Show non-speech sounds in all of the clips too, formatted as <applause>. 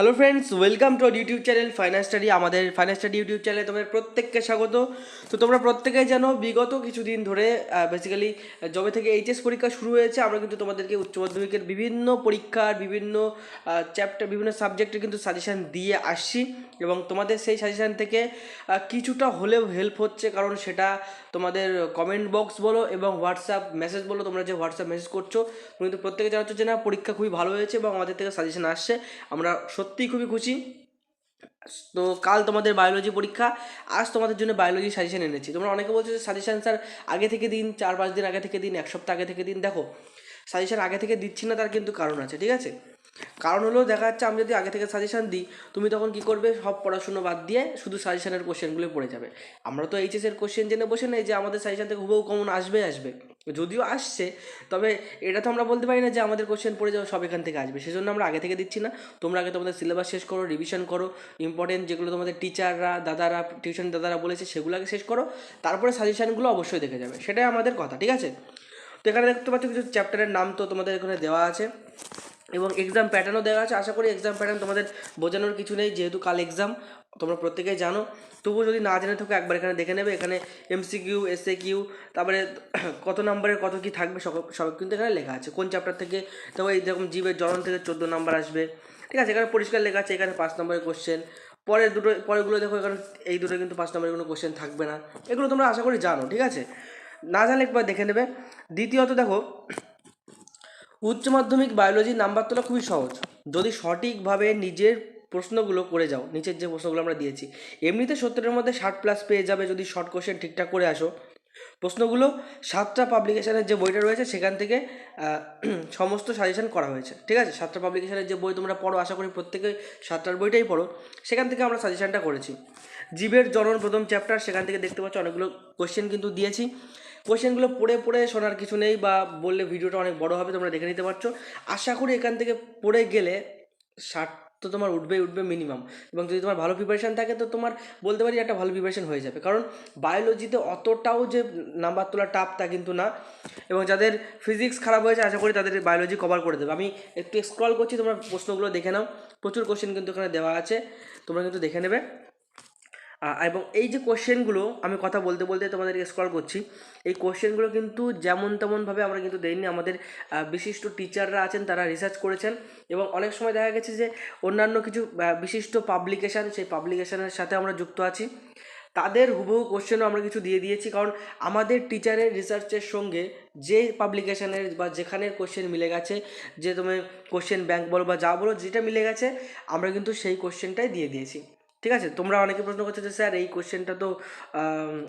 Hello friends welcome to YouTube channel finance study আমাদের finance study YouTube চ্যানেলে তোমাদের প্রত্যেককে স্বাগত। তো তোমরা প্রত্যেকেই জানো, বিগত কিছুদিন ধরে বেসিক্যালি যবে থেকে এইচএস পরীক্ষা শুরু হয়েছে, আমরা কিন্তু তোমাদেরকে উচ্চ মাধ্যমিকের বিভিন্ন পরীক্ষার বিভিন্ন চ্যাপ্টার বিভিন্ন সাবজেক্টের কিন্তু সাজেশান দিয়ে আসছি এবং তোমাদের সেই সাজেশান থেকে কিছুটা হলেও হেল্প হচ্ছে, কারণ সেটা তোমাদের কমেন্ট বক্স বলো এবং হোয়াটসঅ্যাপ মেসেজ বলো, তোমরা যে হোয়াটসঅ্যাপ মেসেজ করছ কিন্তু প্রত্যেকে জানাচ্ছ যে না, পরীক্ষা খুবই ভালো হয়েছে এবং আমাদের থেকে সাজেশন আসছে। আমরা সত্যিই খুবই খুশি। তো কাল তোমাদের বায়োলজি পরীক্ষা, আজ তোমাদের জন্য বায়োলজি সাজেশন এনেছি। তোমরা অনেকে বলছো যে সাজেশন স্যার আগে থেকে দিন, চার পাঁচ দিন আগে থেকে দিন, এক সপ্তাহ আগে থেকে দিন। দেখো সাজেশন আগে থেকে দিচ্ছি না, তার কিন্তু কারণ আছে, ঠিক আছে? কারণ হলো দেখা যাচ্ছে আমি যদি আগে থেকে সাজেশান দিই, তুমি তখন কি করবে? সব পড়াশুনো বাদ দিয়ে শুধু সাজেশানের কোশ্চেনগুলো পড়ে যাবে। আমরা তো এইচএস এর কোশ্চেন জেনে বসে নেই যে আমাদের সাজেশন থেকে হুবহু কমন আসবে আসবে। যদিও আসছে, তবে এটা তো আমরা বলতে পারি না যে আমাদের কোশ্চেন পড়ে যাওয়া সব এখান থেকে আসবে। সেজন্য আমরা আগে থেকে দিচ্ছি না। তোমরা আগে তোমাদের সিলেবাস শেষ করো রিভিশন করো ইম্পর্টেন্ট যেগুলো তোমাদের টিচাররা দাদারা টিউশন দাদারা বলেছে সেগুলো আগে শেষ করো, তারপরে সাজেশানগুলো অবশ্যই দেখে যাবে। সেটাই আমাদের কথা, ঠিক আছে? তো এখানে দেখতে পাচ্ছ কিছু চ্যাপ্টারের নাম তো তোমাদের এখানে দেওয়া আছে। এবং এক্সাম প্যাটার্নও দেওয়া আছে। আশা করি এক্সাম প্যাটার্ন তোমাদের বোঝানোর কিছু নেই, যেহেতু কাল এক্সাম তোমরা প্রত্যেকেই জানো। তবুও যদি না জেনে থাকো, একবার এখানে দেখে নেবে। এখানে এমসিকিউ এসএ কিউ তারপরে <clears throat> কত নম্বরের কত কি থাকবে, সব সব কিন্তু এখানে লেখা আছে। কোন চ্যাপ্টার থেকে, তো এই যেরকম জীবের জনন থেকে চোদ্দ নাম্বার আসবে। ঠিক আছে, এখানে পরিষ্কার লেখা আছে, এখানে পাঁচ নম্বরের কোশ্চেন পরের দুটো, পরেরগুলো দেখো, এখানে এই দুটো কিন্তু পাঁচ নম্বরের কোনো কোশ্চেন থাকবে না। এগুলো তোমরা আশা করি জানো, ঠিক আছে? না জানলে একবার দেখে নেবে। দ্বিতীয়ত দেখো উচ্চ মাধ্যমিক বায়োলজির নাম্বার তোলা খুবই সহজ। যদি সঠিকভাবে নিজের প্রশ্নগুলো করে যাও, নিচের যে প্রশ্নগুলো আমরা দিয়েছি, এমনিতে সত্তরের মধ্যে ষাট প্লাস পেয়ে যাবে যদি শর্ট কোশ্চেন ঠিকঠাক করে আসো। প্রশ্নগুলো সাতটা পাবলিকেশনের যে বইটা রয়েছে, সেখান থেকে সমস্ত সাজেশন করা হয়েছে। ঠিক আছে? সাতটা পাবলিকেশনের যে বই তোমরা পড়ো, আশা করি প্রত্যেকে সাতটার বইটাই পড়ো, সেখান থেকে আমরা সাজেশনটা করেছি। জীবের জনন প্রথম চ্যাপ্টার সেখান থেকে দেখতে পাচ্ছ অনেকগুলো কোশ্চেন কিন্তু দিয়েছি। কোশ্চেনগুলো পড়ে পড়ে শোনার কিছু নেই বা বললে ভিডিওটা অনেক বড় হবে, তোমরা দেখে নিতে পারছ। আশা করি এখান থেকে পড়ে গেলে ষাট তো তোমার উঠবেই, উঠবে মিনিমাম এবং যদি তোমার ভালো প্রিপারেশান থাকে, তো তোমার বলতে পারি একটা ভালো প্রিপারেশান হয়ে যাবে। কারণ বায়োলজিতে অতটাও যে নাম্বার তোলা টাফ তা কিন্তু না। এবং যাদের ফিজিক্স খারাপ হয়েছে, আশা করি তাদের বায়োলজি কভার করে দেবে। আমি একটু স্ক্রল করছি, তোমরা প্রশ্নগুলো দেখে নাও। প্রচুর কোশ্চেন কিন্তু এখানে দেওয়া আছে। তোমরা কিন্তু দেখে নেবে। এবং এই যে কোশ্চেনগুলো আমি কথা বলতে বলতে তোমাদেরকে স্ক্রল করছি, এই কোশ্চেনগুলো কিন্তু যেমন তেমনভাবে আমরা কিন্তু দেইনি। আমাদের বিশিষ্ট টিচাররা আছেন, তারা রিসার্চ করেছেন এবং অনেক সময় দেখা গেছে যে অন্যান্য কিছু বিশিষ্ট পাবলিকেশান সেই পাবলিকেশানের সাথে আমরা যুক্ত আছি। তাদের হুবহু কোশ্চেনও আমরা কিছু দিয়ে দিয়েছি। কারণ আমাদের টিচারের রিসার্চের সঙ্গে যে পাবলিকেশানের বা যেখানের কোশ্চেন মিলে গেছে, যে তুমি কোশ্চেন ব্যাংক বলো বা যা বলো, যেটা মিলে গেছে, আমরা কিন্তু সেই কোশ্চেনটাই দিয়ে দিয়েছি। ঠিক আছে? তোমরা অনেকে প্রশ্ন করছ যে, স্যার, এই কোশ্চেনটা তো,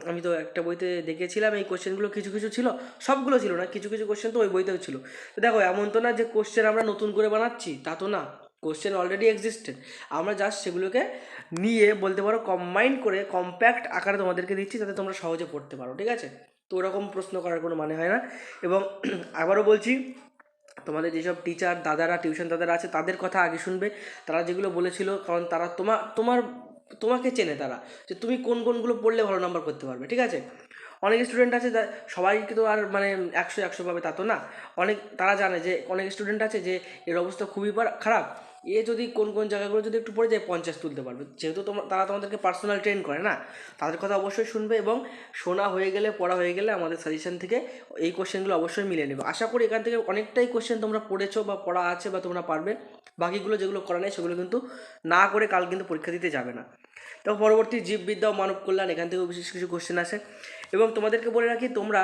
আমি তো একটা বইতে দেখেছিলাম, এই কোশ্চেনগুলো কিছু কিছু ছিল। সবগুলো ছিল না, কিছু কিছু কোশ্চেন তো ওই বইতেও ছিল। তো দেখো, এমন তো না যে কোশ্চেন আমরা নতুন করে বানাচ্ছি, তা তো না। কোশ্চেন অলরেডি এক্সিস্টেড আমরা জাস্ট সেগুলোকে নিয়ে, বলতে পারো কম্বাইন করে কম্প্যাক্ট আকারে তোমাদেরকে দিচ্ছি, যাতে তোমরা সহজে পড়তে পারো, ঠিক আছে? তো ওরকম প্রশ্ন করার কোনো মানে হয় না। এবং <clears throat> আবারও বলছি তোমাদের যেসব টিচার দাদারা টিউশন দাদারা আছে, তাদের কথা আগে শুনবে। তারা যেগুলো বলেছিল, কারণ তারা তোমার তোমার, তোমাকে চেনে তারা যে তুমি কোন কোনগুলো পড়লে ভালো নম্বর করতে পারবে, ঠিক আছে? অনেক স্টুডেন্ট আছে সবাইকে তো আর মানে একশো একশো পাবে তা তো না। অনেক, তারা জানে যে, অনেক স্টুডেন্ট আছে যে, এর অবস্থা খুবই খারাপ। এ যদি কোন কোন জায়গাগুলো যদি একটু পড়ে যায় পঞ্চাশ তুলতে পারবে। যেহেতু তোমার তারা তোমাদেরকে পার্সোনাল ট্রেন করে না, তাদের কথা অবশ্যই শুনবে এবং শোনা হয়ে গেলে, পড়া হয়ে গেলে আমাদের সাজেশন থেকে এই কোশ্চেনগুলো অবশ্যই মিলিয়ে নেবে। আশা করি এখান থেকে অনেকটাই কোশ্চেন তোমরা পড়েছো বা পড়া আছে বা তোমরা পারবে। বাকিগুলো যেগুলো করা নেই, সেগুলো কিন্তু না করে কাল কিন্তু পরীক্ষা দিতে যাবে না। তো পরবর্তী জীববিদ্যা ও মানব কল্যাণ, এখান থেকেও বিশেষ কিছু কোশ্চেন আসে। এবং তোমাদেরকে বলে রাখি, তোমরা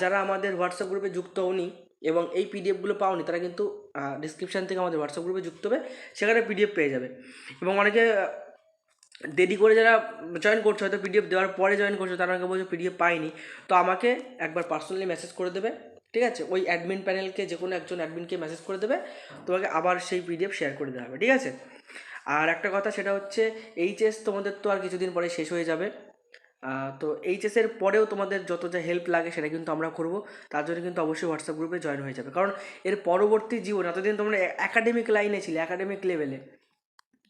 যারা আমাদের হোয়াটসঅ্যাপ গ্রুপে যুক্ত হওনি এবং এই পিডিএফগুলো পাওনি, তারা কিন্তু ডিসক্রিপশান থেকে আমাদের হোয়াটসঅ্যাপ গ্রুপে যুক্ত হবে, সেখানে পিডিএফ পেয়ে যাবে। এবং অনেকে দেরি করে যারা জয়েন করছে, হয়তো পিডিএফ দেওয়ার পরে জয়েন করছে, তারা আমাকে বলছে পিডিএফ পাইনি। তো আমাকে একবার পার্সোনালি মেসেজ করে দেবে, ঠিক আছে? ওই অ্যাডমিন প্যানেলকে যে কোনো একজন অ্যাডমিনকে মেসেজ করে দেবে, তোমাকে আবার সেই পিডিএফ শেয়ার করে দেওয়া হবে, ঠিক আছে? আর একটা কথা, সেটা হচ্ছে এইচএস তোমাদের তো আর কিছুদিন পরে শেষ হয়ে যাবে। তো এইচএসের পরেও তোমাদের যত যা হেল্প লাগে সেটা কিন্তু আমরা করব। তার জন্য কিন্তু অবশ্যই হোয়াটসঅ্যাপ গ্রুপে জয়েন হয়ে যাবে। কারণ এর পরবর্তী জীবন, এতদিন তোমরা একাডেমিক লাইনে ছিলে একাডেমিক লেভেলে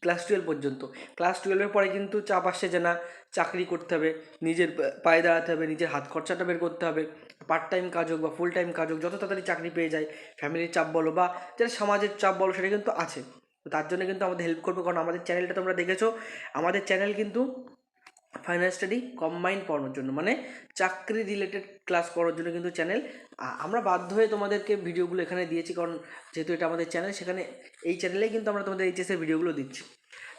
ক্লাস টুয়েলভ পর্যন্ত। ক্লাস টুয়েলভের পরে কিন্তু চাপ আসছে যে না, চাকরি করতে হবে, নিজের পায়ে দাঁড়াতে হবে, নিজের হাত খরচাটা বের করতে হবে পার্ট টাইম কাজ হোক বা ফুল টাইম কাজ হোক, যত তাড়াতাড়ি চাকরি পেয়ে যায় ফ্যামিলির চাপ বলো বা যেটা সমাজের চাপ বলো, সেটা কিন্তু আছে। তো তার জন্য কিন্তু আমাদের হেল্প করবে। কারণ আমাদের চ্যানেলটা তোমরা দেখেছ, আমাদের চ্যানেল কিন্তু ফাইন্যান্স স্টাডি কম্বাইন পড়ানোর জন্য মানে চাকরি রিলেটেড ক্লাস করার জন্য কিন্তু চ্যানেল আমরা বাধ্য হয়ে তোমাদেরকে ভিডিওগুলো এখানে দিয়েছি, কারণ যেহেতু এটা আমাদের চ্যানেল সেখানে এই চ্যানেলেই কিন্তু আমরা তোমাদের এইচএসের ভিডিওগুলো দিচ্ছি।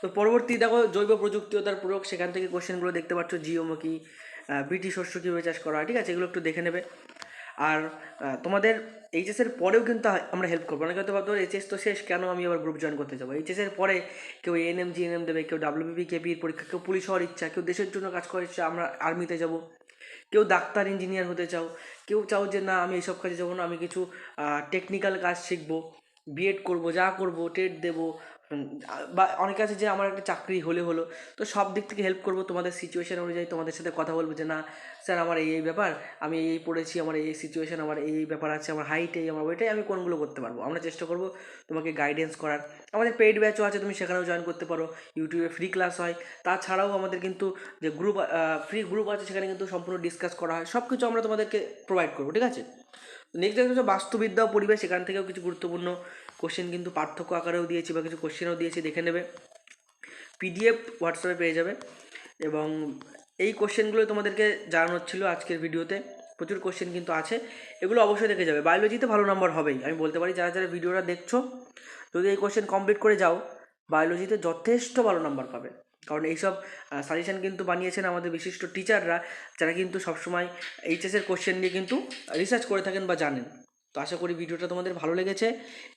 তো পরবর্তী দেখো, জৈব প্রযুক্তি ও তার প্রয়োগ, সেখান থেকে কোশ্চেনগুলো দেখতে পাচ্ছ জিওমুখী বিটি শস্য কীভাবে চাষ করা হয়, ঠিক আছে? এগুলো একটু দেখে নেবে। আর তোমাদের এইচএসের পরেও কিন্তু আমরা হেল্প করব। অনেকে হয়তো ভাবতো এইচএস তো শেষ, কেন আমি আবার গ্রুপ জয়েন করতে যাব? এইচএসের পরে কেউ এএনএম জিএনএম দেবে, কেউ ডাব্লিউবিপি কেপির পরীক্ষা, কেউ পুলিশ হওয়ার ইচ্ছা, কেউ দেশের জন্য কাজ করার ইচ্ছা, আমরা আর্মিতে যাব। কেউ ডাক্তার ইঞ্জিনিয়ার হতে চাও, কেউ চাও যে, না, আমি এইসব কাজে যাব না, আমি কিছু টেকনিক্যাল কাজ শিখব বিএড করব, যা করব টেট দেবো বা অনেকে আছে যে আমার একটা চাকরি হলে হলো, তো সব দিক থেকে হেল্প করব তোমাদের সিচুয়েশান অনুযায়ী তোমাদের সাথে কথা বলব যে, না স্যার আমার এই এই ব্যাপার, আমি এই এই পড়েছি, আমার এই সিচুয়েশান আমার এই এই ব্যাপার আছে, আমার হাইট এই, আমার ওইটাই, আমি কোনগুলো করতে পারব? আমরা চেষ্টা করব তোমাকে গাইডেন্স করার। আমাদের পেইড ব্যাচও আছে, তুমি সেখানেও জয়েন করতে পারো। ইউটিউবে ফ্রি ক্লাস হয়। তাছাড়াও আমাদের কিন্তু যে গ্রুপ ফ্রি গ্রুপ আছে, সেখানে কিন্তু সম্পূর্ণ ডিসকাস করা হয়। সব কিছু আমরা তোমাদেরকে প্রোভাইড করব, ঠিক আছে? নেক্সট হচ্ছে বাস্তুবিদ্যা পরিবেশ, সেখান থেকেও কিছু গুরুত্বপূর্ণ কোশ্চেন কিন্তু পার্থক্য আকারেও দিয়েছি বা কিছু কোশ্চেনও দিয়েছি, দেখে নেবে। পিডিএফ হোয়াটসঅ্যাপে পেয়ে যাবে। এবং এই কোশ্চেনগুলো তোমাদেরকে জানানো ছিল আজকের ভিডিওতে। প্রচুর কোশ্চেন কিন্তু আছে। এগুলো অবশ্যই দেখে যাবে। বায়োলজিতে ভালো নাম্বার হবেই। আমি বলতে পারি, যারা যারা ভিডিওটা দেখছ, যদি এই কোশ্চেন কমপ্লিট করে যাও বায়োলজিতে যথেষ্ট ভালো নাম্বার পাবে। কারণ এইসব সাজেশন কিন্তু বানিয়েছেন আমাদের বিশিষ্ট টিচাররা যারা কিন্তু সবসময় এইচএসের কোশ্চেন নিয়ে কিন্তু রিসার্চ করে থাকেন বা জানেন। তো আশা করি ভিডিওটা তোমাদের ভালো লেগেছে।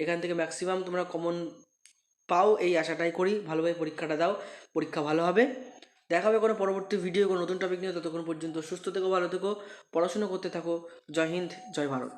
এখান থেকে ম্যাক্সিমাম তোমরা কমন পাও, এই আশাটাই করি। ভালোভাবে পরীক্ষাটা দাও, পরীক্ষা ভালো হবে। দেখা হবে কোনো পরবর্তী ভিডিও কোনো নতুন টপিক নিয়ে। ততক্ষণ পর্যন্ত সুস্থ থেকো, ভালো থেকো, পড়াশুনো করতে থাকো। জয় হিন্দ, জয় ভারত।